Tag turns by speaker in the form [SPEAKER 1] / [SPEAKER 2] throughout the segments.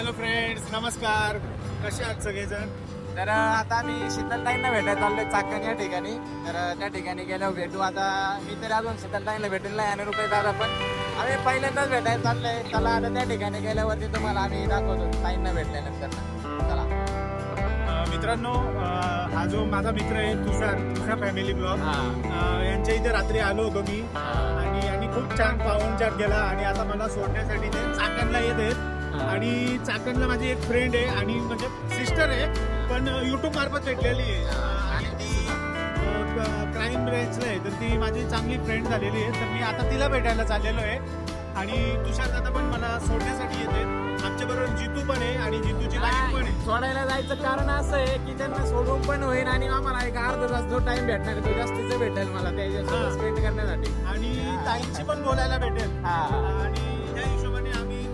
[SPEAKER 1] Hello friends नमस्कार. कसे आहात सगळेजण?
[SPEAKER 2] तर आता आम्ही शीतलताईंना भेटायला चाललोय चाकण या ठिकाणी. तर त्या ठिकाणी गेल्यावर भेटू. आता मी तरी अजून शीतलताईंना भेटेल नाही आणि रुपये दादा पण. आम्ही पहिल्यांदाच भेटायला चाललोय. चला आता त्या ठिकाणी गेल्यावरती तुम्हाला आम्ही दाखवतो ताईंना भेटल्यानंतर. चला.
[SPEAKER 1] मित्रांनो हा जो माझा मित्र आहे तुषार तुषार फॅमिली ब्लॉग. यांच्या इथे रात्री आलो होतो मी. आणि खूप छान पाहुणचार केला. आणि आता मला सोडण्यासाठी ते चाकणला येत आहेत. आणि चाकणला माझी एक फ्रेंड आहे आणि म्हणजे सिस्टर आहे पण युट्यूब मार्फत भेटलेली आहे. आणि ती क्राईम ब्रँचला आहे. तर ती माझी चांगली फ्रेंड झालेली आहे. तर मी आता तिला भेटायला चाललेलो आहे. आणि तुषार दादा पण मला सोडण्यासाठी येते. आमच्या बरोबर जितू पण आहे आणि जितूची बाईक पण आहे.
[SPEAKER 2] सोडायला जायचं कारण असं आहे की त्यांना सोडून पण होईल आणि आम्हाला एक अर्धा तास जो टाइम भेटणार आहे तो जास्तीचा भेटेल मला. त्याच्यासोबत स्पेंड करण्यासाठी.
[SPEAKER 1] आणि ताईंची पण बोलायला भेटेल.
[SPEAKER 2] हा.
[SPEAKER 1] आणि त्या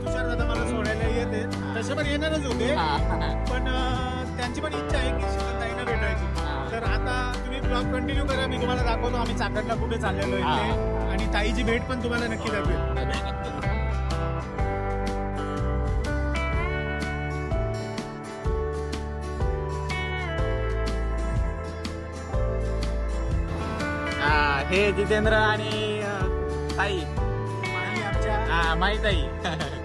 [SPEAKER 1] तुषार दादा मला सोडायला येते तसे पण येणारच होते. पण त्यांची पण इच्छा आहे की ताईंना भेटायची. तर आता तुम्ही ब्लॉग कंटिन्यू करा मी तुम्हाला दाखवतो आम्ही चाकणला कुठे चाललेलो.
[SPEAKER 2] हा.
[SPEAKER 1] आणि ताईची भेट पण तुम्हाला नक्की दाखवेल
[SPEAKER 2] हा, हे जितेंद्र आणि ताई
[SPEAKER 1] आणि आमच्या
[SPEAKER 2] हा माहीत ताई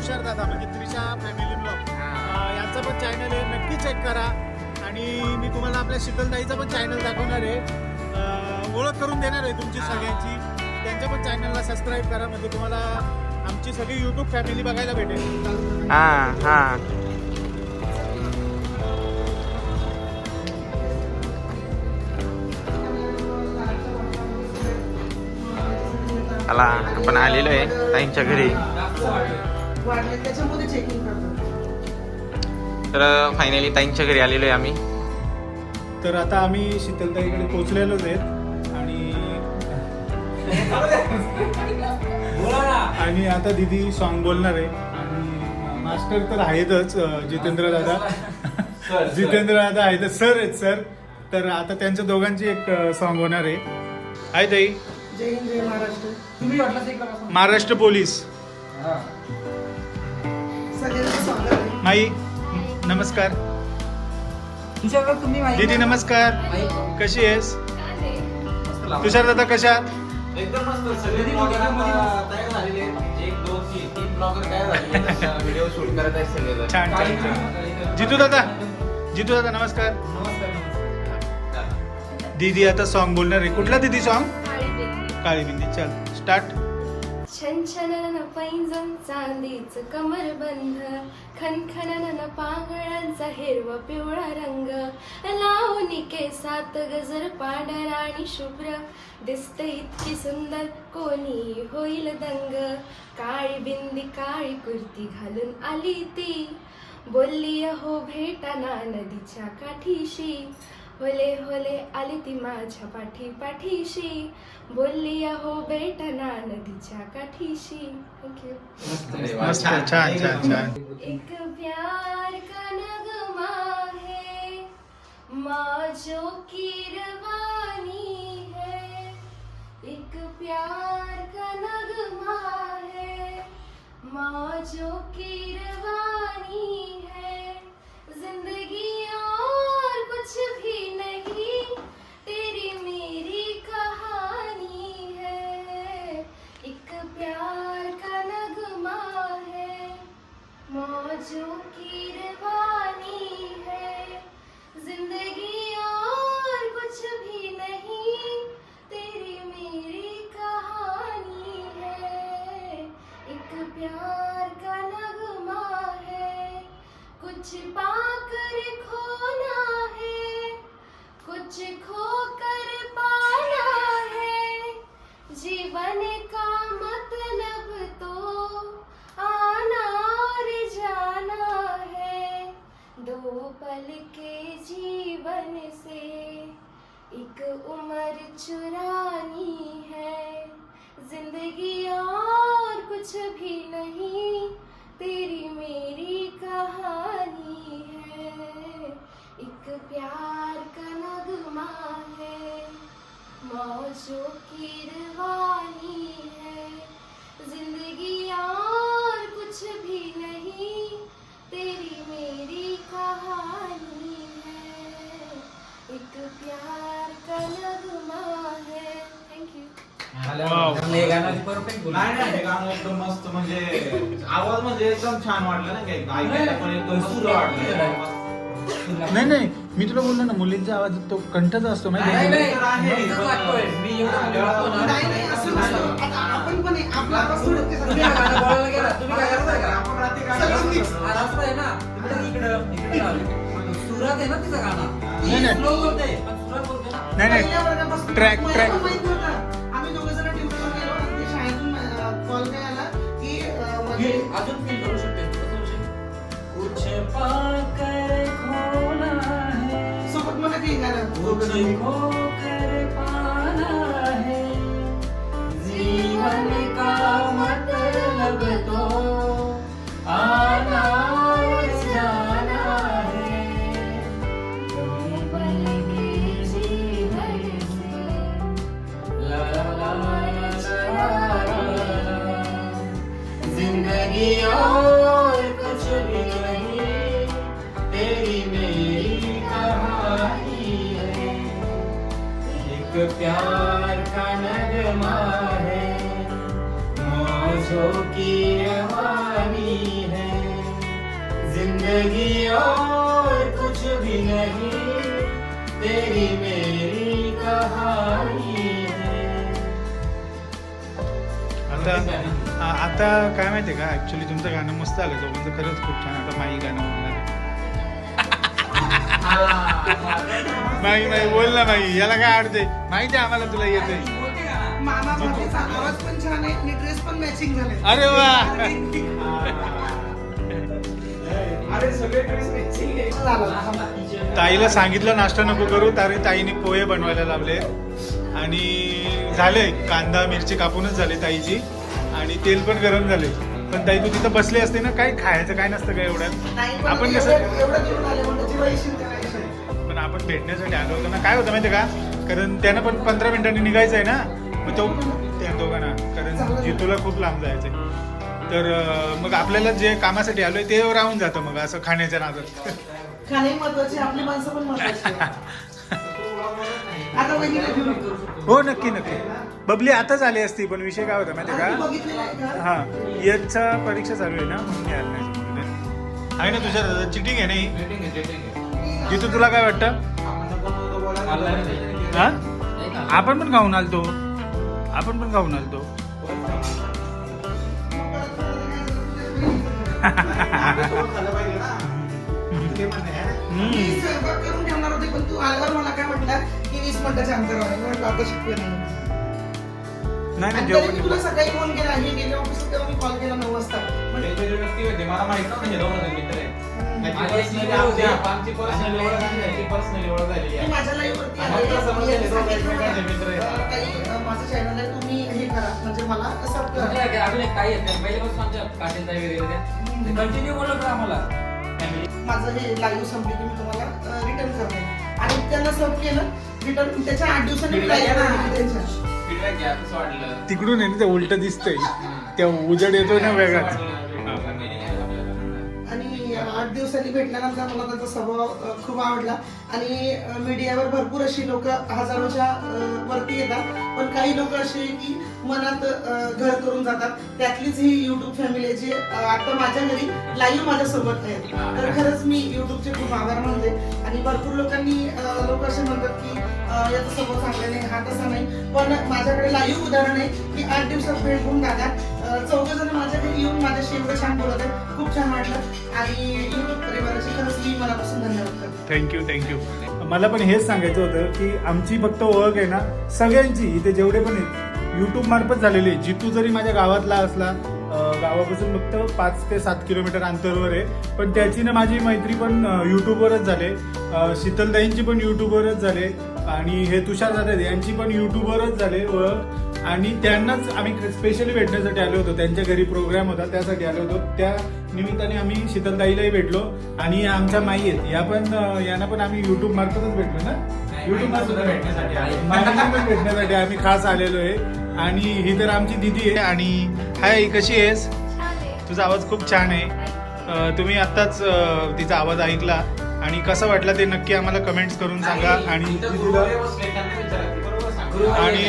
[SPEAKER 1] तुषार दादा म्हणजे त्रिशा फॅमिली ब्लॉग यांचा पण चॅनल आहे नक्की चेक करा. आणि मी तुम्हाला आपल्या शीतलताईचा पण चॅनल दाखवणार आहे. ओळख करून देणार आहे तुमची. सगळ्यांची. त्यांच्या पण चॅनलला सबस्क्राईब करा म्हणजे तुम्हाला आमची सगळी युट्यूब फॅमिली बघायला भेटेल.
[SPEAKER 2] हा हा. आला आपण आलेलो आहे ताईंच्या घरी.
[SPEAKER 3] वाढले त्याच्यामध्ये चेकिंग करतात
[SPEAKER 2] तर फायनली ताईंच्या घरी आलेलो आहे आम्ही.
[SPEAKER 1] तर आता आम्ही शीतलताईकडे पोहोचलेलोच आहेत आणि आणि आता दिदी सॉन्ग बोलणार आहे. आणि मास्टर तर आहेतच जितेंद्र दादा. जितेंद्र दादा आहेत. सर आहेत सर. तर आता त्यांच्या दोघांची एक सॉन्ग होणार आहे. आहे ताई.
[SPEAKER 3] जय हिंद जय महाराष्ट्र.
[SPEAKER 1] महाराष्ट्र पोलीस. माई नमस्कार.
[SPEAKER 3] तुम्ही
[SPEAKER 1] दीदी नमस्कार. कशी आहेस? तुषार दादा कशा आहात?
[SPEAKER 2] एकदम मस्त. सगळे ब्लॉगर आता तयार झालेले आहेत. एक दोन तीन तीन ब्लॉगर तयार झालेले व्हिडिओ शूट करत आहेत सगळे
[SPEAKER 1] छान छान छान. जितू दादा. जितू दादा नमस्कार. दीदी आता सॉन्ग बोलणार आहे. कुठला दीदी सॉन्ग काळी बिंदी. चल स्टार्ट
[SPEAKER 4] छनछनन पैंजण चांदीच कमरबंध खनखनन पांघळांचा हिरवा पिवळा रंग. लावणी केसात गजर पांढर आणि शुभ्र दिसते इतकी सुंदर कोणी होईल दंग. काळी बिंदी काळी कुर्ती घालून आली ती बोलली हो भेटाना नदीच्या काठीशी. होले होले आली ती माझ्या पाठी पाठीशी. बोलली हो बेटना नदीच्या काठीशी. थँक्यू एक प्यार का नगमा है मौजों की रवानी है। एक प्यार का नगमा है मौजों की रवानी है। जिंदगी और कुछ भी नहीं, तेरी मेरी कहानी है। एक प्यार का नगमा है, मौजों की रवानी है। ज़िंदगी और कुछ भी नहीं, तेरी मेरी कहानी है। एक प्यार का नगमा है, कुछ पाकर खोना कुछ खोकर पाना है। जीवन का मतलब तो आना और जाना है। दो पल के जीवन से एक उम्र चुरानी है। ज़िंदगी और कुछ भी नहीं, तेरी मेरी कहानी। एक प्यार का नगमा है। मौजों की रवानी है। ज़िंदगी और
[SPEAKER 5] कुछ भी नहीं तेरी मेरी
[SPEAKER 6] कहानी है। एक प्यार का नगमा है। थैंक यू मस्त म्हणजे आवाज़ म्हणजे एकदम छान वाटला ना काही ऐकायला पण एकदम मस्त वाटलं.
[SPEAKER 1] नाही नाही. मी तुला बोललो ना मुलींचा आवाज तो कंठचा असतो माहिती
[SPEAKER 5] नाही
[SPEAKER 1] आहे?
[SPEAKER 5] नाही मी इथंच वागतोय. मी एवढं वागतो ना.
[SPEAKER 3] नाही नाही असं नसतं. आता आपण पण आहे, आपला आवाज थोडं ते
[SPEAKER 5] तुम्ही गाणं बोलायला गेला तुम्ही काय करताय? का
[SPEAKER 6] आपण रात्री
[SPEAKER 3] सगळं
[SPEAKER 6] गाणं
[SPEAKER 3] mix.
[SPEAKER 5] रस्ता आहे ना. इकडं इकडं इकडं आलो. सुरात आहे ना तिचं गाणं.
[SPEAKER 1] नाही, नाही.
[SPEAKER 5] स्लो बोलते पण सुरात बोलते ना.
[SPEAKER 1] नाही
[SPEAKER 3] पहिल्या
[SPEAKER 1] नाही
[SPEAKER 3] वर्गापासून
[SPEAKER 1] Track,
[SPEAKER 3] मला
[SPEAKER 1] track.
[SPEAKER 3] पण माहीत नव्हतं. आम्ही दोघं जण ड्युटीवर गेलो आणि ते शाळेतून कॉल काय आला की अं, म्हणजे
[SPEAKER 5] अजून फील करू शकते. विषय? कुछ पाकर है जीवन का मतलब तो आना जाना है
[SPEAKER 7] पल के जीवन से
[SPEAKER 5] ला ला ला ला ला ला। जिंदगी और प्यार का नगमा है मौजों की रवानी है। जिंदगी और कुछ भी नहीं तेरी मेरी कहानी है।
[SPEAKER 1] आता आता काय माहिती का? ऍक्च्युली तुमचं गाणं मस्त आलं दोघांचं खरंच खूप छान. आता माई गाणं माई माई बोल ना माई याला काय अडते माहिती आहे आम्हाला तुला येते
[SPEAKER 3] मामा भाभीचा आवाज पण छान आहे आणि ड्रेस पण मॅचिंग झाले
[SPEAKER 1] अरे वा.
[SPEAKER 6] अरे सगळे ड्रेस matching आहे.
[SPEAKER 3] झालं.
[SPEAKER 1] ताईला सांगितलं नाश्ता नको करू. तरी ताईने पोहे बनवायला लावले. आणि झाले. कांदा मिरची कापूनच झाले ताईची. आणि तेल पण गरम झाले. पण ताई तू तिथं बसली असते ना काही खायचं काय नसतं काय एवढ्यात?
[SPEAKER 3] नाही पण
[SPEAKER 1] आपण कसं पण आपण भेटण्यासाठी आलो होतो ना. काय होतं माहितीये का? कारण त्यानं पण पंधरा मिनिटांनी निघायचं आहे ना. मग तो त्या दोघांना. कारण जितूला खूप लांब जायचंय. तर मग आपल्याला जे कामासाठी आलोय ते राहून जातं मग असं खाण्याच्या नादात.
[SPEAKER 3] खाणे महत्त्वाचे आपली माणसं पण महत्वाची आता वहिनीला घेऊन येतो.
[SPEAKER 1] हो नक्की नक्की. बबली आताच आली असती पण विषय काय होता माहितीये
[SPEAKER 3] आणि तू
[SPEAKER 1] का
[SPEAKER 3] बघितलेलं आहे का?
[SPEAKER 1] हा. इयरचा परीक्षा चालू आहे ना म्हणून आहे ना तुझ्या चिटिंग आहे नाही जिथं तुला काय वाटतं?
[SPEAKER 6] आपण.
[SPEAKER 1] हा पण खाऊन आलतो. आपण पण खाऊन आलतो.
[SPEAKER 3] नाही
[SPEAKER 1] जेवण
[SPEAKER 3] तुला सकाळी फोन केला. हे गेले तेव्हा मी कॉल केला नऊ वाजता. म्हणजे
[SPEAKER 6] मला माहीत आमची-
[SPEAKER 5] ओळख
[SPEAKER 6] त्याची ओळख आहे.
[SPEAKER 3] माझ्या
[SPEAKER 6] आणि
[SPEAKER 3] आले.
[SPEAKER 6] समजलं दोघं एकमेकांचे मित्र आहेत.
[SPEAKER 3] माझं चॅनल आहे तुम्ही हे करा. म्हणजे मला सब करा
[SPEAKER 5] काय, अजून एक काही आहे पहिल्यापासून आमच्या काटेचा वगैरे कंटिन्यू बोलत राहा आम्हाला.
[SPEAKER 3] माझं हे लाईव्ह संपले की मी तुम्हाला रिटर्न करते. आणि त्यांना सब केलं रिटर्न त्याच्या आठ दिवसांनी लाईव्ह त्यांच्या.
[SPEAKER 6] घ्या, कसं वाटलं?
[SPEAKER 1] तिकडून आहे ना ते उलट दिसतंय. त्या उजड येतोय ना वेगळाच.
[SPEAKER 3] दिवसांनी भेटल्यानंतर मला त्यांचा स्वभाव खूप आवडला. आणि मीडियावर भरपूर अशी लोक हजारोच्या वरती येतात. पण काही लोक अशी की मनात घर करून जातात. त्यातलीच ही युट्यूब फॅमिली आहे जी आता माझ्या घरी लाईव्ह माझ्यासोबत आहे तर खरंच मी युट्यूबचे खूप आभार मानते. आणि भरपूर लोकांनी लोक असे म्हणतात की याचा स्वभाव चांगला नाही हा तसा नाही. पण माझ्याकडे लाईव्ह उदाहरण आहे की आठ दिवसात भेट होऊन दादा चौघ जण माझ्या घरी येऊन माझ्याशी एवढं छान बोलत आहे खूप छान वाटलं. आणि युट्यूब परिवाराची खरंच मी मनापासून धन्यवाद करते.
[SPEAKER 1] थँक्यू थँक्यू मला पण हेच सांगायचं होतं की आमची फक्त ओळख आहे ना सगळ्यांची. इथे जेवढे पण आहेत युट्यूब मार्फत झालेली जितू जरी माझ्या गावातला असला गावापासून फक्त पाच ते सात किलोमीटर अंतरवर आहे. पण त्याची ना माझी मैत्री पण यूट्यूबवरच युट्यूबवरच झाले शीतलदाईंची पण युट्यूबवरच झाले आणि हे तुषार जाधव यांची पण युट्यूबवरच झाले ओळख आणि त्यांनाच आम्ही स्पेशली भेटण्यासाठी आलो होतो. त्यांच्या घरी प्रोग्राम होता त्यासाठी आलो होतो. त्या निमित्ताने आम्ही शीतलताईलाही भेटलो. आणि आमच्या माई आहेत. या पण यांना पण आम्ही युट्यूब मार्फतच भेटलो ना? युट्यूब
[SPEAKER 6] सुद्धा भेटण्यासाठी
[SPEAKER 1] पण भेटण्यासाठी आम्ही खास आलेलो आहे. आणि ही तर आमची दिदी आहे. आणि हाय कशी आहेस? तुझा आवाज खूप छान आहे. तुम्ही आत्ताच तिचा आवाज ऐकला. आणि कसं वाटला ते नक्की आम्हाला कमेंट्स करून सांगा. आणि आणि-.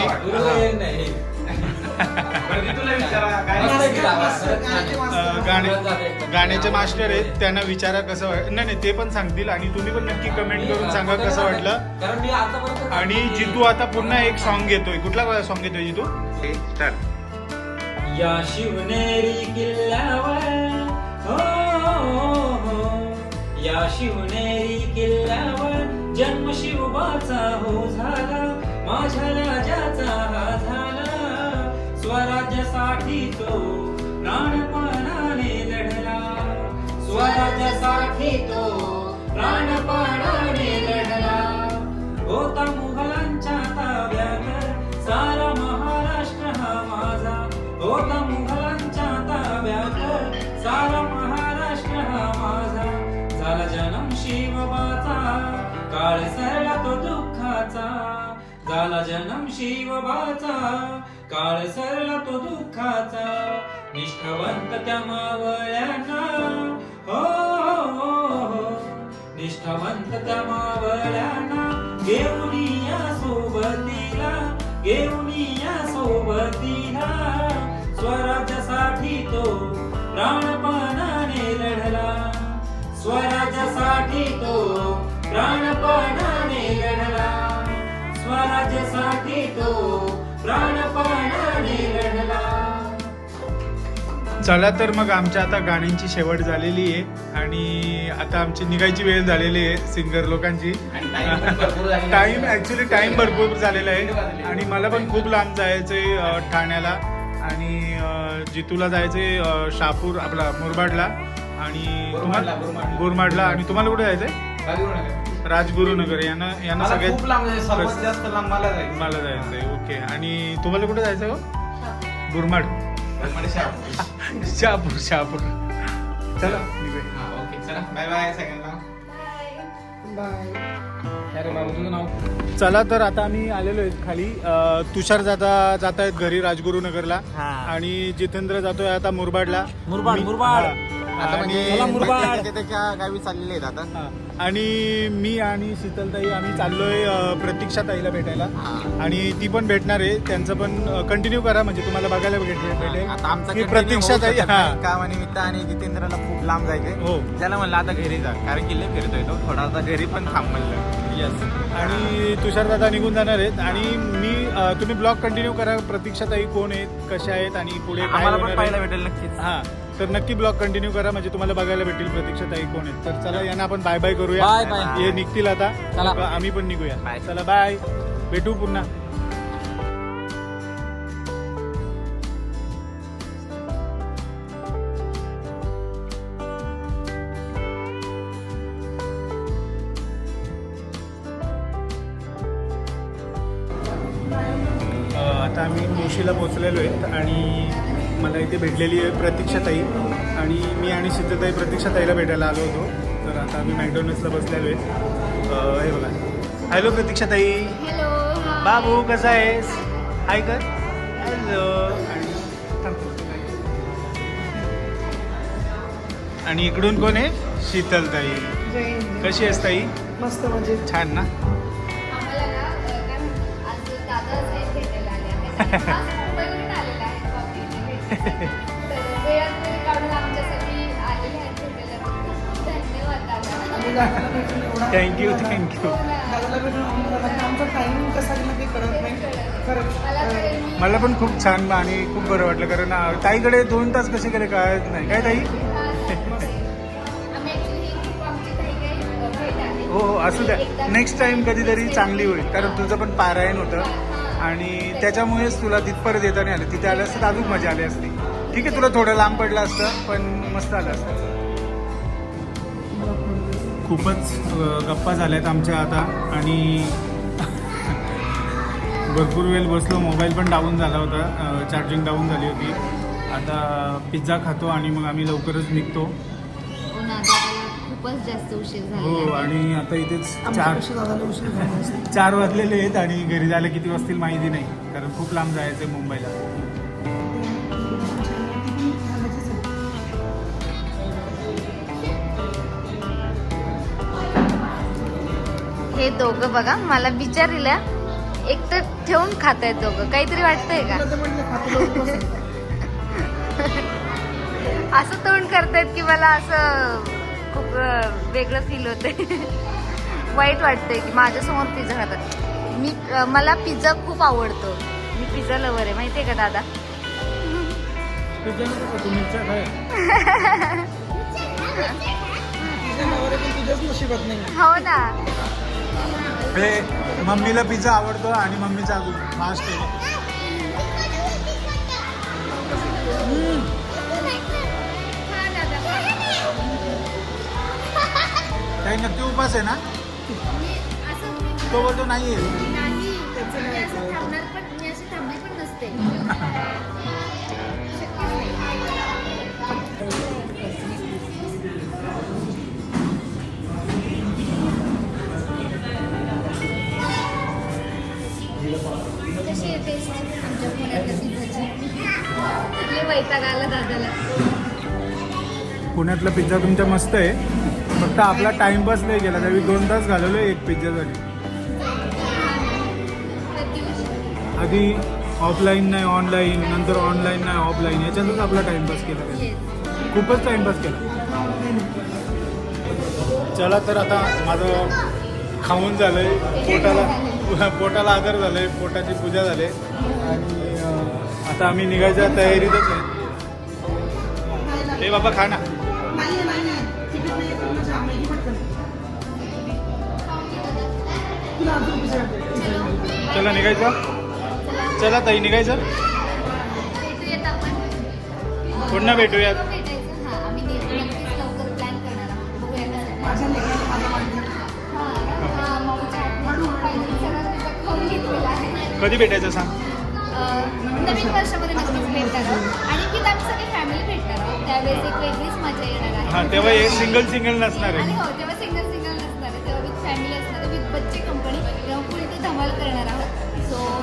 [SPEAKER 3] गाण्याचे
[SPEAKER 1] गाणे मास्टर आहेत त्यांना विचारा कसं वाट नाही नाही ते पण सांगतील आणि तुम्ही पण नक्की कमेंट करून सांगा कसं वाटलं
[SPEAKER 5] कारण मी आतापर्यंत
[SPEAKER 1] आणि जितू आता पुन्हा एक सॉन्ग घेतोय कुठला सॉन्ग घेतोय जितू स्टार्ट
[SPEAKER 5] या शिवनेरी किल्ल्यावर हो, हो, हो. या शिवनेरी किल्ल्यावर जन्म शिवबाचा हो झाला माझ्या राजाचा हा झाला स्वराज्यासाठी तो प्राणपणाने लढला. स्वराज्यासाठी तो झाला जन्म शिवबाचा काळ सरला तो दुःखाचा निष्ठावंत त्या मावळ्यांना हो, हो, हो, हो. निष्ठावंत त्या मावळ्याना घेऊन या सोबतीला घेऊन या सोबतीला. स्वराज्यासाठी तो प्राणपणाने लढला. स्वराज्यासाठी तो प्राणपणा तो प्राणपणाने लढला
[SPEAKER 1] चला तर मग आमच्या आता गाण्यांची शेवट झालेली आहे आणि आता आमची निघायची वेळ झालेली आहे सिंगर लोकांची. टाइम ऍक्च्युली टाइम भरपूर झालेला आहे. आणि मला पण खूप लांब जायचंय ठाण्याला. आणि जितूला जायचंय अं, शहापूर आपला मुरबाडला आणि तुम्हाला.
[SPEAKER 6] मुरबाडला
[SPEAKER 1] आणि तुम्हाला कुठे जायचंय?
[SPEAKER 6] राजगुरुनगर.
[SPEAKER 1] यांना यांना
[SPEAKER 6] मला
[SPEAKER 1] सगळ्यात
[SPEAKER 6] खूप लांब जायचं सर्वात जास्त लांब मला जायचं.
[SPEAKER 1] मला जायचंय ओके. आणि तुम्हाला कुठे जायचंय हो? बुरमाड
[SPEAKER 6] मला शहापूर.
[SPEAKER 1] शहापूर शहापूर. चला निघूया.
[SPEAKER 6] हा, ओके चला. बाय बाय सगळ्यांना.
[SPEAKER 3] बाय
[SPEAKER 5] अरे मामा तुझं नाव?
[SPEAKER 1] चला तर आता आम्ही आलेलो आहेत खाली. अं, तुषार जाता जात आहेत घरी राजगुरुनगरला आणि जितेंद्र जातोय आता मुरबाडला.
[SPEAKER 5] मुरबाड,
[SPEAKER 1] मी-
[SPEAKER 5] मुरबाड.
[SPEAKER 1] हा.
[SPEAKER 2] आता म्हणजे
[SPEAKER 1] आणि
[SPEAKER 5] चला मुरबाड.
[SPEAKER 2] बाकीचे त्याच्या गावी चाललेले आहेत आता.
[SPEAKER 1] हा. आणि मी आणि शीतलताई आम्ही चाललोय अं, प्रतीक्षा ताईला भेटायला.
[SPEAKER 2] हा.
[SPEAKER 1] आणि ती पण भेटणार आहे. त्यांचं पण कंटिन्यू करा म्हणजे तुम्हाला बघायला भेटेल भेटेल.
[SPEAKER 2] आता आमचा
[SPEAKER 1] की
[SPEAKER 2] continue
[SPEAKER 1] प्रतीक्षा
[SPEAKER 2] होऊ
[SPEAKER 1] ताई
[SPEAKER 2] शकत
[SPEAKER 1] हा.
[SPEAKER 2] कामानिमित्त आणि जितेंद्रला खूप लांब जायचे
[SPEAKER 1] हो.
[SPEAKER 2] त्याला म्हणलं आता घरी जा. कारण किल्ले फिरतोय तो. थोडा आता घरी पण थांब म्हणलं.
[SPEAKER 1] येस आणि तुषार दादा निघून जाणार आहेत. आणि मी अं, तुम्ही ब्लॉग कंटिन्यू करा. प्रतीक्षा ताई कोण आहेत कशा आहेत आणि पुढे काय
[SPEAKER 2] आम्हाला पण
[SPEAKER 1] होणार
[SPEAKER 2] पाहायला. भेटेल नक्कीच.
[SPEAKER 1] हा. तर नक्की ब्लॉग कंटिन्यू करा म्हणजे तुम्हाला बघायला भेटेल प्रतीक्षा ताई कोण आहेत तर चला यांना आपण बाय बाय करूया
[SPEAKER 5] Bye bye.
[SPEAKER 1] हे निघतील आता
[SPEAKER 5] चला.
[SPEAKER 1] मग आम्ही पण निघूया
[SPEAKER 2] Bye.
[SPEAKER 1] चला बाय भेटू पुन्हा अ, आता आम्ही मुळशीला पोचलेलो आहेत आणि मला इथे भेटलेली आहे प्रतीक्षाताई. आणि मी आणि शीतलताई प्रतीक्षाताईला भेटायला आलो होतो. तर आता आम्ही मॅकडॉनल्ड्सला बसलेलो आहे. हे बघा. हॅलो प्रतीक्षाताई.
[SPEAKER 7] हॅलो
[SPEAKER 1] बाबू कसा आहेस? हाय कर. हॅलो आणि इकडून कोण आहे? शीतलताई.
[SPEAKER 3] जय हिंद
[SPEAKER 1] कशी आहेस ताई?
[SPEAKER 3] मस्त मजेत
[SPEAKER 1] छान ना? थँक्यू थँक्यू
[SPEAKER 3] आमचा टायमिंग कसा गेला ते कळत नाही खरंच
[SPEAKER 7] मला
[SPEAKER 1] पण खूप छान आणि खूप बरं वाटलं कारण ताईकडे दोन तास कसे गेले कळत नाही. काय ताई?
[SPEAKER 7] हो हो
[SPEAKER 1] असू द्या. नेक्स्ट टाईम कधीतरी चांगली होईल कारण तुझं पण पारायण होतं. आणि त्याच्यामुळेच तुला तिथपर्यंत येता नाही आलं. तिथे आलं असतं अजून मजा आली असती. ठीक आहे तुला थोडं लांब पडलं असतं पण मस्त आलं असतं. खूपच गप्पा झाल्यात आमच्या आता आणि भरपूर वेळ बसलो. मोबाईल पण डाऊन झाला होता. चार्जिंग डाऊन झाली होती. आता पिझ्झा खातो आणि मग आम्ही लवकरच निघतो.
[SPEAKER 7] हो खूपच जास्त उशीर
[SPEAKER 1] हो. आणि आता इथेच चार
[SPEAKER 3] उशीर.
[SPEAKER 1] चार वाजलेले आहेत आणि घरी जायला किती वाजतील माहिती नाही. कारण खूप लांब जायचं आहे मुंबईला.
[SPEAKER 8] हे दोघं बघा. मला विचारलेलं
[SPEAKER 7] एक तर ठेवून खातायत दोघं. काहीतरी वाटतंय का?
[SPEAKER 3] खातो.
[SPEAKER 7] असं तोंड करतायत की मला असं खूप वेगळं फील होतंय. वाईट वाटतंय की माझ्यासमोर पिझ्झा खातात मी मला पिझ्झा खूप आवडतो. मी पिझ्झा लवर आहे. माहितीये का दादा?
[SPEAKER 1] पिझ्झा नको का?
[SPEAKER 3] नाही
[SPEAKER 7] हो ना.
[SPEAKER 1] हे मम्मीला पिझ्झा आवडतो आणि मम्मीचा फास्ट आहे. काही नक्की उपास आहे ना? तो बोलतो नाही आहे पुण्यातला पिझ्झा तुमचा मस्त आहे. फक्त आपला टाइमपास नाही गेला त्यावेळी दोन तास घालवले एक पिझ्झासाठी आधी ऑफलाईन नाही ऑनलाईन नंतर ऑनलाईन नाही ऑफलाईन याच्यातच आपला टाइमपास केला त्याने. खूपच टाइमपास केला. चला तर आता माझं खाऊन झालंय. पोटाला पोटाला आधार झालंय पोटाची पूजा झाली. आणि आता आम्ही निघायच्या तयारीतच आहे. ए बाबा खा ना. चला निघायचं? चला ताई निघायचं? पुन्हा भेटूयात.
[SPEAKER 7] हा. हा हा
[SPEAKER 1] कधी भेटायचं सांग?
[SPEAKER 7] अं, नवीन वर्षामध्ये नक्कीच भेटणार आहोत आणि की आम्ही सगळी फॅमिली भेटणार आहोत त्यावेळेस एक वेगळीच मजा येणार आहे.
[SPEAKER 1] हा तेव्हा सिंगल सिंगल नसणार आहे.
[SPEAKER 7] हो तेव्हा सिंगल करणार आहोत. सो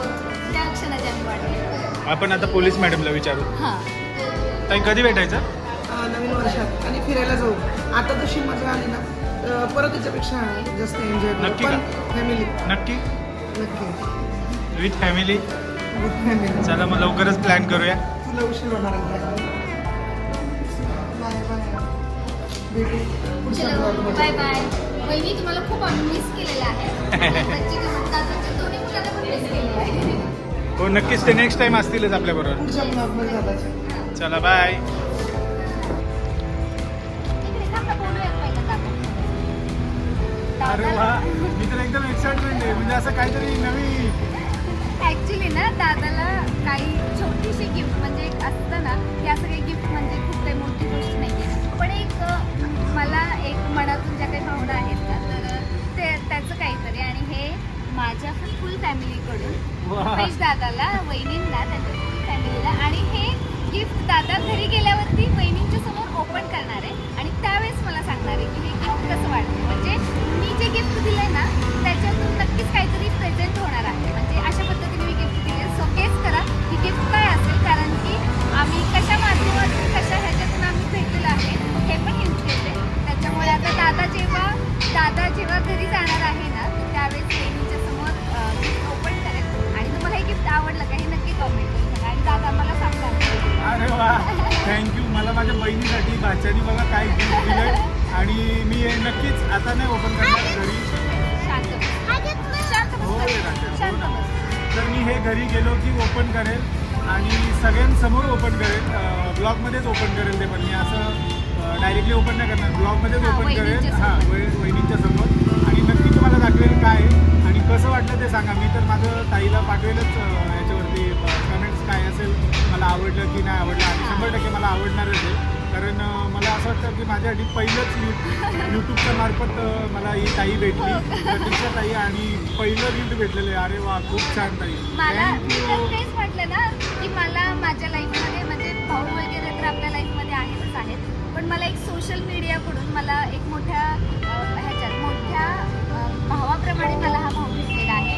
[SPEAKER 7] त्या क्षणाची आम्ही वाट बघतोय.
[SPEAKER 1] आपण आता पोलीस मॅडमला विचारू.
[SPEAKER 7] हां.
[SPEAKER 1] ताई कधी भेटायचं?
[SPEAKER 3] अं, नवीन वर्षात आणि फिरायला जाऊ. आता तशी मजा आली ना. अं, परत त्याच्यापेक्षा जास्त एन्जॉय
[SPEAKER 1] नक्की
[SPEAKER 3] करू
[SPEAKER 1] का?
[SPEAKER 3] पण फॅमिली
[SPEAKER 1] नक्की?
[SPEAKER 3] नक्की.
[SPEAKER 1] विथ फॅमिली
[SPEAKER 3] विथ फॅमिली
[SPEAKER 1] चला मग लवकरच प्लॅन करूया.
[SPEAKER 3] तुला उशीर होणार आहे. Bye bye. भेटू. पुढच्या.
[SPEAKER 7] बाय बाय वहिनी तुम्हाला खूप मिस केलेलं आहे.
[SPEAKER 1] हो नक्कीच ते नेक्स्ट टाइम असतीलच आपल्याबरोबर. चला बाय. अरे वा मी तर एकदम एक्साइटमेंट आहे. म्हणजे असं काहीतरी नवीन
[SPEAKER 7] ऍक्च्युली ना दादाला काही छोटीशी गिफ्ट म्हणजे एक असतं ना की असं काही गिफ्ट म्हणजे खूप काही मोठी गोष्ट नाही पण एक मला एक मनातून ज्या काही भावना आहेत ना तर ते त्याचं काहीतरी. आणि हे माझ्या फुल फॅमिलीकडून. रुपेश दादाला वहिनींना त्यांच्या फुल फॅमिलीला आणि हे गिफ्ट दादा घरी गेल्यावरती वहिनींच्या समोर ओपन करणार आहे. आणि त्यावेळेस मला सांगणार आहे की हे गिफ्ट कसं वाटतं. म्हणजे मी जे गिफ्ट दिलंय ना त्याच्यातून नक्कीच काहीतरी प्रेझेंट होणार आहे. म्हणजे अशा पद्धतीने मी गिफ्ट दिले सो गेस करा की गिफ्ट काय ओपन करेल
[SPEAKER 1] ते पण. मी असं डायरेक्टली ओपन नाही करणार. ब्लॉगमध्येच
[SPEAKER 7] हा,
[SPEAKER 1] ओपन करेल. हां वह- वहिनींच्या समोर आणि नक्की तुम्हाला दाखवेल काय आणि कसं वाटलं ते सांगा. मी तर माझं ताईला पाठवेलच याच्यावरती कमेंट्स काय असेल मला आवडलं की नाही आवडलं. आणि शंभर टक्के मला आवडणारच आहे. कारण मला असं वाटतं की माझ्यासाठी पहिलंच यू यूट्यूबच्या मार्फत मला ही ताई भेटली. प्रतीक्षा ताई आणि पहिलं गिफ्ट भेटलेलं आहे. अरे वा खूप छान ताई.
[SPEAKER 7] मला
[SPEAKER 1] थँक्यू
[SPEAKER 7] तेच म्हटलं ना की मला माझ्या लाईफमध्ये भाऊ वगैरे तर आपल्या लाईफमध्ये आहेतच आहेत. पण मला एक सोशल मीडियाकडून मला एक मोठ्या ह्याच्यात मोठ्या भावाप्रमाणे मला हा भाऊ भेटलेला आहे.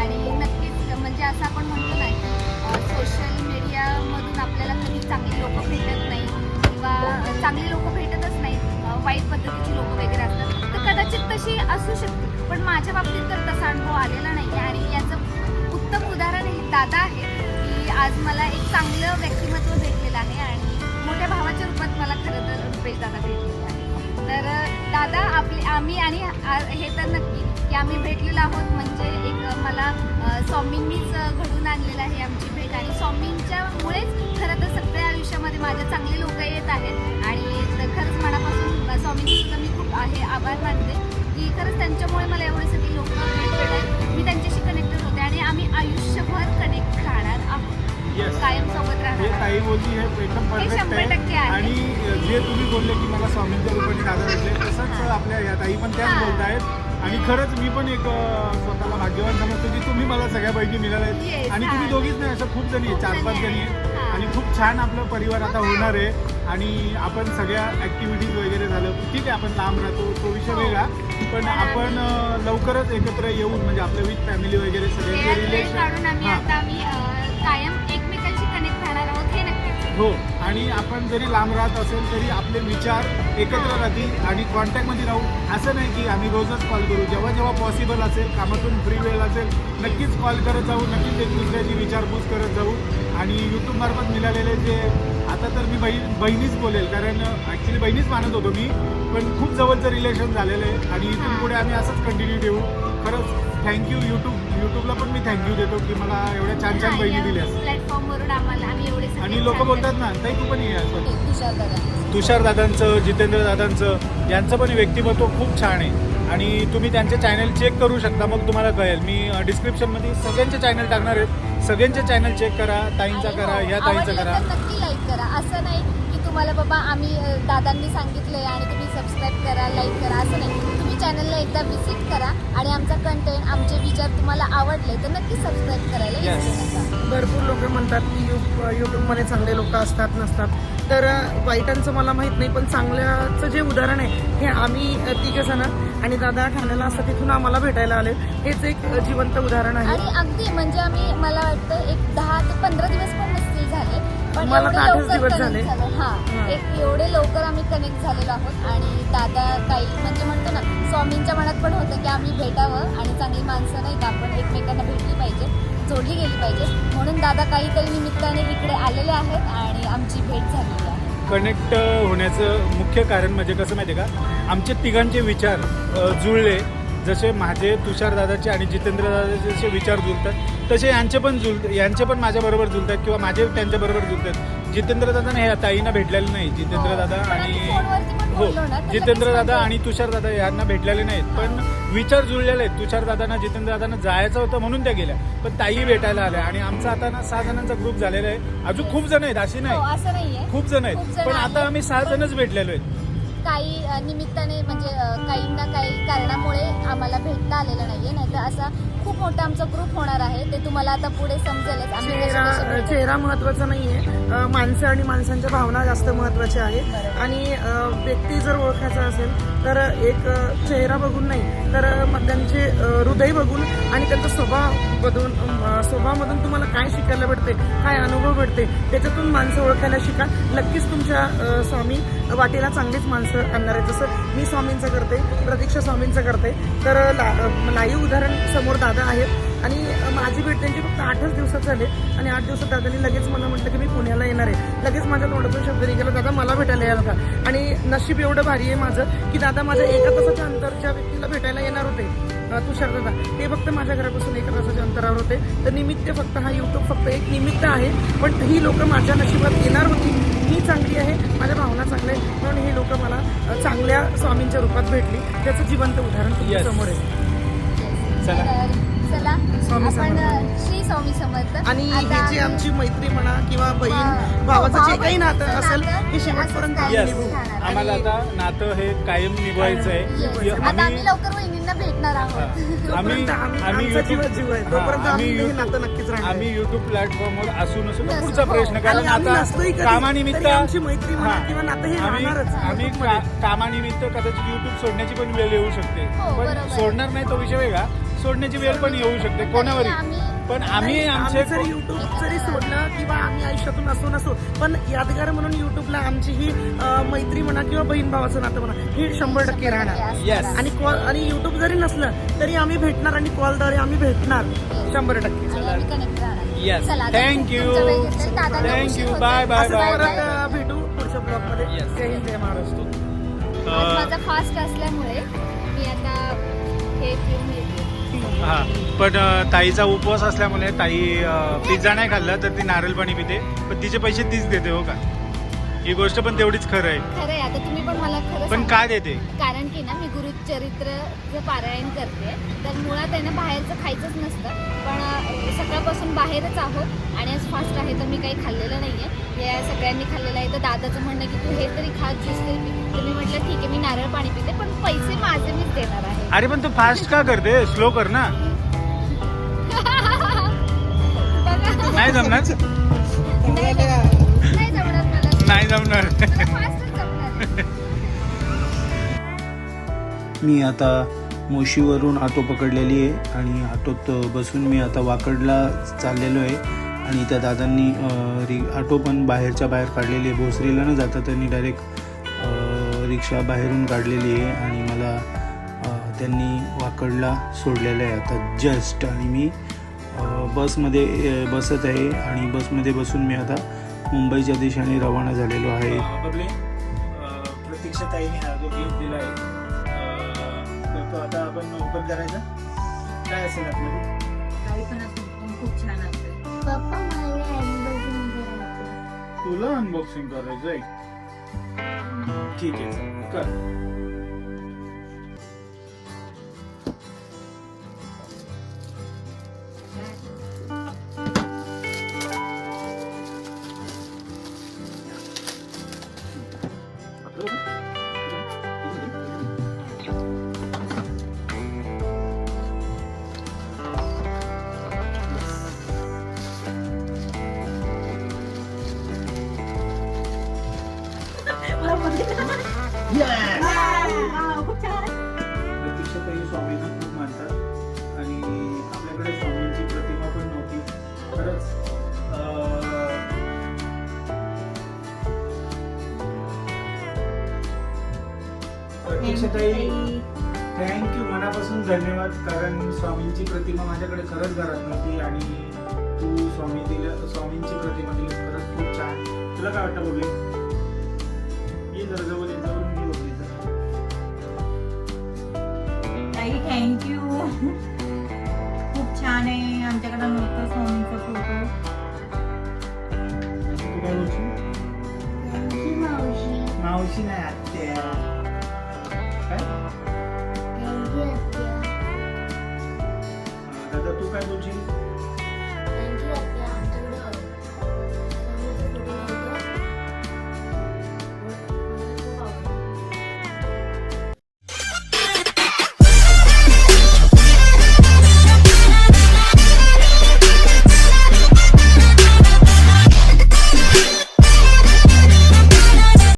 [SPEAKER 7] आणि नक्कीच म्हणजे असं आपण म्हणतो ना की सोशल मीडियामधून आपल्याला कधी चांगली लोक भेटत नाही किंवा चांगली लोक भेटतच नाहीत वाईट पद्धतीची लोक वगैरे असतात. तर कदाचित तशी असू शकते. पण माझ्या बाबतीत तर तसा अनुभव आलेला नाही आणि याचं उत्तम उदाहरण हे दादा आहे की आज मला एक चांगलं व्यक्तिमत्व भेटलेलं आहे आणि मोठ्या भावाच्या रूपात मला खरं तर रुपेश दादा भेटलेले आहे तर दादा आपले आम्ही आणि हे तर नक्की की आम्ही भेटलेलो आहोत म्हणजे एक मला स्वामींनीच घडून आणलेलं आहे आमची भेट. आणि स्वामींच्यामुळेच खरं तर सगळ्या आयुष्यामध्ये
[SPEAKER 1] माझ्या स्वामींच्या रूपाने दादा भेटले तसंच आपल्या या ताई पण त्याच
[SPEAKER 7] हा.
[SPEAKER 1] बोलतायत आणि खरंच मी पण एक स्वतःला भाग्यवान समजतो की तुम्ही मला सगळ्या बहिणी मिळाल्या आहेत
[SPEAKER 7] Yes,
[SPEAKER 1] आणि. तुम्ही दोघीच नाही असं खूप जणी आहेत चार पाच
[SPEAKER 7] जणी
[SPEAKER 1] जणी
[SPEAKER 7] आहेत.
[SPEAKER 1] आहेत
[SPEAKER 7] हा.
[SPEAKER 1] आणि खूप छान आपलं परिवार आता होणार आहे आणि आपण सगळ्या ऍक्टिव्हिटीज वगैरे झालं ठीक आहे आपण लांब राहतो तो विषय
[SPEAKER 7] हो.
[SPEAKER 1] वेगळा पण आपण लवकरच एकत्र येऊन म्हणजे आपलं विथ फॅमिली वगैरे सगळ्यांचे
[SPEAKER 7] आम्ही
[SPEAKER 1] रिलेशन
[SPEAKER 7] कायम एकमेकांशी कनेक्ट राहणार आहोत हे
[SPEAKER 1] हो आणि आपण जरी लांब राहत असेल तरी आपले विचार एकत्र राहतील आणि कॉन्टॅक्टमध्ये राहू. असं नाही की आम्ही रोजच कॉल करू. जेव्हा जेव्हा पॉसिबल असेल कामातून फ्री वेळ असेल नक्कीच कॉल करत जाऊ नक्कीच एक दुसऱ्याची विचारपूस करत जाऊ. आणि यूट्यूब मार्फत मिळालेले जे आता तर मी बहीण बहिणीच बोलेल कारण ॲक्च्युली बहिणीच मानत होतो मी पण खूप जवळचं रिलेशन झालेलं आहे. आणि इथून पुढे आम्ही असंच कंटिन्यू ठेवू. खरंच थँक्यू यूट्यूब यूट्यूबला पण मी थँक्यू देतो की मला एवढ्या छान छान बहिणी दिल्यास
[SPEAKER 7] प्लॅटफॉर्मवरून आम्हाला आम्ही एवढे सगळे
[SPEAKER 1] आणि लोक बोलतात ना ताई तू पण ये असं.
[SPEAKER 7] तुषार दादा
[SPEAKER 1] तुषार दादांचं जितेंद्र दादांचं यांचं पण व्यक्तिमत्व खूप छान आहे. आणि तुम्ही त्यांचे चॅनल चेक करू शकता मग तुम्हाला कळेल. मी डिस्क्रिप्शनमध्ये सगळ्यांचे चॅनल टाकणार आहेत सगळ्यांचे चॅनल चेक करा ताईंचा करा
[SPEAKER 7] हो,
[SPEAKER 1] ह्या ताईंचं करा.
[SPEAKER 7] नक्की लाईक करा. असं नाही की तुम्हाला बाबा आम्ही दादांनी सांगितलंय आणि तुम्ही सबस्क्राईब करा लाईक करा असं नाही. चॅनलला एकदा व्हिजिट करा आणि आमचा कंटेंट आमचे विचार तुम्हाला आवडले तर नक्की सबस्क्राईब करायला
[SPEAKER 1] Yes.
[SPEAKER 7] विसरू नका.
[SPEAKER 3] भरपूर लोक म्हणतात की यू यूट्यूबमध्ये चांगले लोक असतात नसतात. तर वाईटांचं मला माहीत नाही पण चांगल्याचं जे उदाहरण आहे हे आम्ही अ, तिघं जण आणि दादा ठाण्याला असं तिथून आम्हाला भेटायला आले. हेच एक जिवंत उदाहरण आहे.
[SPEAKER 7] आणि अगदी म्हणजे आम्ही मला वाटतं एक दहा ते पंधरा दिवस पण नसतील झाले. पण
[SPEAKER 3] मला
[SPEAKER 7] एवढे
[SPEAKER 3] तर आठच
[SPEAKER 7] लवकर
[SPEAKER 3] दिवस झाले.
[SPEAKER 7] झालो. हा
[SPEAKER 3] हा.
[SPEAKER 7] एक एवढे लवकर आम्ही कनेक्ट झालेलो आहोत आणि दादा काही म्हणजे म्हणतो ना स्वामींच्या मनात पण होतं की आम्ही भेटावं आणि चांगली माणसं नाही का आपण एकमेकांना भेटली पाहिजे जोडली गेली पाहिजे म्हणून दादा काहीतरी निमित्ताने इकडे आलेले आहेत आणि आमची भेट झालेली आहे
[SPEAKER 1] कनेक्ट होण्याचं मुख्य कारण म्हणजे कसं माहिती आहे का आमचे तिघांचे विचार अ, जुळले जसे माझे तुषार दादाचे आणि जितेंद्र दादाचे जसे विचार जुळतात तसे यांचे पण जुळ यांचे पण माझ्याबरोबर जुळतात किंवा माझे त्यांच्याबरोबर जुळतात. जितेंद्र दादा हे ताईंना भेटलेले नाही. जितेंद्र दादा
[SPEAKER 7] हो,
[SPEAKER 1] आणि हो
[SPEAKER 7] बोललो ना, तर
[SPEAKER 1] जितेंद्र
[SPEAKER 7] लगेच
[SPEAKER 1] दादा
[SPEAKER 7] म्हणजे-
[SPEAKER 1] आणि तुषार दादा यांना भेटलेले नाहीत. पण विचार जुळलेले आहेत. तुषार दादांना जितेंद्र दादांना जायचं होतं म्हणून त्या गेल्या. पण ताई भेटायला आल्या आणि आमचा आता ना सहा जणांचा ग्रुप झालेला आहे. अजून खूप जण आहेत अशी
[SPEAKER 7] हो
[SPEAKER 1] नाही
[SPEAKER 7] नाहीये.
[SPEAKER 1] खूप जण आहेत. पण आता. आम्ही सहा जणच भेटलेलो आहेत.
[SPEAKER 7] काही निमित्ताने म्हणजे काही ना काही कारणामुळे आम्हाला भेटता आलेलं नाहीये. नाहीतर असा खूप मोठा आमचा ग्रुप होणार आहे. ते तुम्हाला आता पुढे समजेलच. आम्ही
[SPEAKER 3] चेहरा महत्त्वाचा नाहीये. माणसं आणि माणसांच्या भावना जास्त महत्त्वाच्या आहे
[SPEAKER 7] बरोबर.
[SPEAKER 3] आणि व्यक्ती जर ओळखायचा असेल तर एक चेहरा बघून नाही तर त्यांचे हृदय बघून आणि त्यांचा स्वभाव मधून स्वभावामधून तुम्हाला काय शिकायला भेटते काय अनुभव भेटते त्याच्यातून माणसं ओळखायला शिका. नक्कीच तुमच्या स्वामी वाटेला चांगलीच माणसं आणणार आहे जसं मी स्वामींचं करते प्रतीक्षा स्वामींचं करते. तर ला लाईव्ह उदाहरण समोर दादा आहेत. आणि माझी भेट त्यांची फक्त आठच दिवसात झाले आणि आठ दिवसात दादांनी लगेच मला म्हटलं की मी पुण्याला येणार आहे. लगेच माझ्या तोंडातून शब्द निघाला दादा मला भेटायला याल का? आणि नशीब एवढं भारी आहे माझं की दादा माझ्या एका तासाच्या अंतरच्या व्यक्तीला भेटायला येणार होते. तुषार दादा ते फक्त माझ्या घरापासून एका तासाच्या अंतरावर होते. तर निमित्त फक्त हा युट्यूब फक्त एक निमित्त आहे. पण ही लोक माझ्या नशिबात येणार होती. मी चांगली आहे माझ्या भावना चांगल्या आहेत. म्हणून ही लोक मला चांगल्या स्वामींच्या रूपात भेटली. त्याचं जिवंत उदाहरण तुमच्या. समोर आहे.
[SPEAKER 1] चला.
[SPEAKER 7] तर चला
[SPEAKER 3] स्वामी
[SPEAKER 7] आपण
[SPEAKER 3] समर्थ.
[SPEAKER 7] अ, श्री स्वामी समर्थ
[SPEAKER 3] आणि ही जी आमची मैत्री म्हणा किंवा बहीण
[SPEAKER 7] हा.
[SPEAKER 3] भावाचं जे काही नातं असेल हे शेवटपर्यंत.
[SPEAKER 1] आम्हाला आता नातं हे कायम निभवायचं. आहे
[SPEAKER 7] आम्ही लवकर वहिनींना भेटणार आहोत
[SPEAKER 1] हा. आम्ही
[SPEAKER 3] तोपर्यंत आम्ही-
[SPEAKER 1] आम्ही. हा, आम्ही
[SPEAKER 3] आम्ही हे
[SPEAKER 1] YouTube-
[SPEAKER 3] नातं नक्कीच राहणार आहे.
[SPEAKER 1] आम्ही युट्यूब प्लॅटफॉर्मवर असू नसू तर
[SPEAKER 7] नसू,
[SPEAKER 1] पुढचा
[SPEAKER 7] हो.
[SPEAKER 1] प्रश्न
[SPEAKER 3] आणि
[SPEAKER 1] कारण आता कामानिमित्त
[SPEAKER 3] आमची मैत्री म्हणा
[SPEAKER 1] हा.
[SPEAKER 3] किंवा नातं हे
[SPEAKER 1] आम्ही कामानिमित्त कदाचित युट्यूब सोडण्याची पण वेळ येऊ शकते
[SPEAKER 7] हो,
[SPEAKER 1] पण. सोडणार नाही तो विषय वेगळा सोडण्याची वेळ पण येऊ शकते कोणावरही.
[SPEAKER 7] आम्ही
[SPEAKER 1] पण आम्ही आमचे
[SPEAKER 3] आम्ही जरी युट्यूब जरी सोडलं किंवा आम्ही आयुष्यातून असो नसो पण यादगार म्हणून युट्यूबला आमची ही मैत्री म्हणा किंवा बहीण भावाचं नातं म्हणा ही शंभर टक्के राहणार.
[SPEAKER 1] येस
[SPEAKER 3] आणि कॉल आणि युट्यूब जरी नसलं तरी आम्ही भेटणार आणि कॉलद्वारे आम्ही भेटणार. शंभर टक्के.
[SPEAKER 1] bye,
[SPEAKER 3] असं
[SPEAKER 1] bye.
[SPEAKER 3] परत अं, भेटू पुढच्या ब्लॉगमध्ये
[SPEAKER 1] Yes.
[SPEAKER 3] जय हिंद जय महाराष्ट्र.
[SPEAKER 7] माझा फास्ट असल्यामुळे मी आता हे पिऊन येते.
[SPEAKER 1] हा. पण ताईचा उपवास असल्यामुळे ताई पिझ्झा नाही खाल्ला तर ती नारळ पाणी पिते. पण तिचे पैसे तीच देते हो का? ही गोष्ट पण तेवढीच खरं आहे.
[SPEAKER 7] खरं आहे. आता तुम्ही पण मला खरं
[SPEAKER 1] पण
[SPEAKER 7] सांगा.
[SPEAKER 1] का देते?
[SPEAKER 7] कारण की ना मी गुरुचरित्रचं पारायण करते. तर मुळात आहे ना बाहेरचं खायचंच नसतं. पण सकाळपासून बाहेरच आहोत आणि आज फास्ट आहे तर मी काही खाल्लेलं नाही आहे या सगळ्यांनी खाल्लेलं आहे. तर दादाचं म्हणणं की तू हे तरी खा ज्यूस तरी पी. तर मी म्हटलं ठीक आहे मी नारळ पाणी पिते पण पैसे माझे मीच देणार आहे.
[SPEAKER 1] अरे पण तू फास्ट का करते? स्लो कर ना. नाही जमणार?
[SPEAKER 7] नाही नाही जमणार
[SPEAKER 8] मी आता मोशीवरून ऑटो पकडलेली आहे आणि ऑटोत बसून मी आता वाकडला चाललेलो आहे. आणि त्या दादांनी रि ऑटो पण बाहेरच्या बाहेर काढलेली आहे. भोसरीला न जाता त्यांनी डायरेक्ट रिक्षा बाहेरून काढलेली आहे. आणि मला त्यांनी वाकडला सोडलेलं आहे आता जस्ट आणि मी बसमध्ये बसत आहे. आणि बसमध्ये बसून मी आता मुंबईच्या दिशेने रवाना झालेलो आहे.
[SPEAKER 1] प्रतीक्षा ताईने हा जो गिफ्ट दिला आहे तो आता आपण ओपन करायचा. काय असेल आपल्याला?
[SPEAKER 9] काही पण असो पण खूप छान असते.
[SPEAKER 7] पप्पा मला अॅनिव्हर्सरी करायचं
[SPEAKER 1] तुला अनबॉक्सिंग करायचंय? ठीक आहे चल, कर. प्रतिमा माझ्याकडे खरंच घरात नव्हती आणि तू स्वामी दिलं स्वामींची प्रतिमा दिली खरंच खूप छान. तुला काय वाटतं बघले ये जरा जवळ.
[SPEAKER 9] ताई थँक्यू खूप छान आहे आमच्याकडे नव्हतं स्वामींचा फोटो
[SPEAKER 1] तू काय बोलशील?
[SPEAKER 7] मावशी.
[SPEAKER 1] मावशी नाही आत्या.